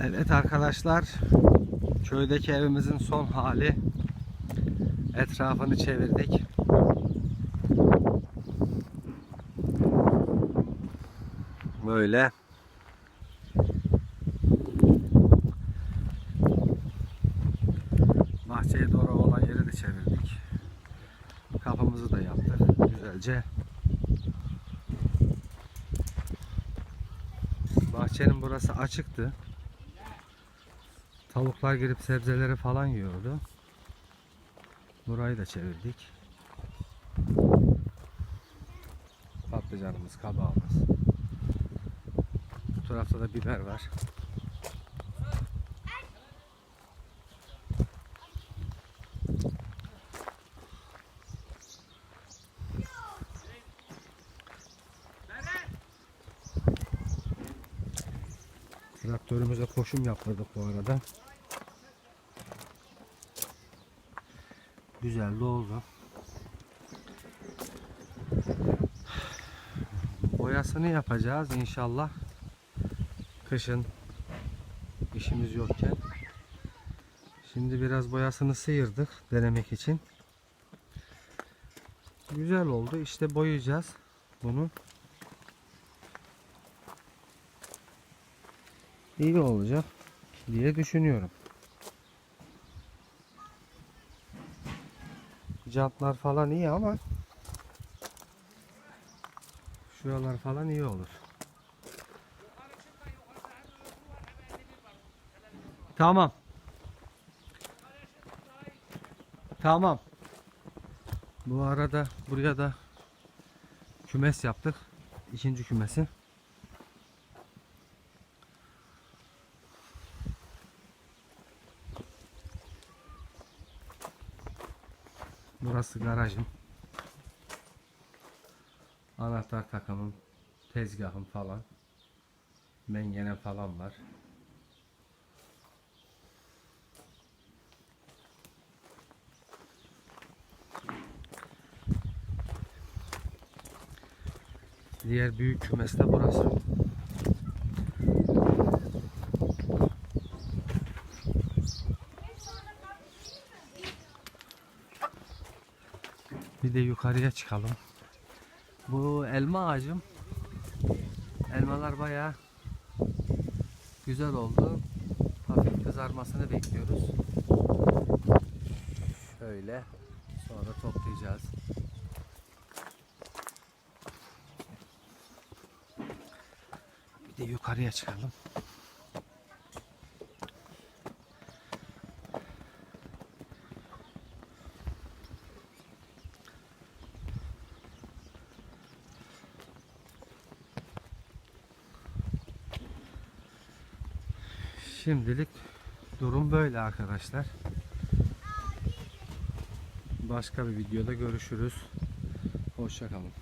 Evet arkadaşlar köydeki evimizin son hali etrafını çevirdik. Böyle bahçeye doğru olan yeri de çevirdik. Kapımızı da yaptık güzelce. Bahçenin burası açıktı. Tavuklar girip sebzeleri falan yiyordu. Burayı da çevirdik. Patlıcanımız, kabağımız. Bu tarafta da biber var. Traktörümüze koşum yaptırdık bu arada. Güzel de oldu. Boyasını yapacağız inşallah. Kışın işimiz yokken. Şimdi biraz boyasını sıyırdık denemek için. Güzel oldu. İşte boyayacağız bunu. İyi olacak diye düşünüyorum. Jantlar falan iyi ama şuralar falan iyi olur. Tamam. Tamam. Bu arada buraya da kümes yaptık. İkinci kümesi. Burası garajım. Anahtar takımım, tezgahım falan. Mengenem falan var. Diğer büyük kümes de burası. Bir de yukarıya çıkalım. Bu elma ağacım. Elmalar bayağı güzel oldu. Hafif kızarmasını bekliyoruz. Şöyle sonra toplayacağız. Bir de yukarıya çıkalım. Şimdilik durum böyle arkadaşlar. Başka bir videoda görüşürüz. Hoşçakalın.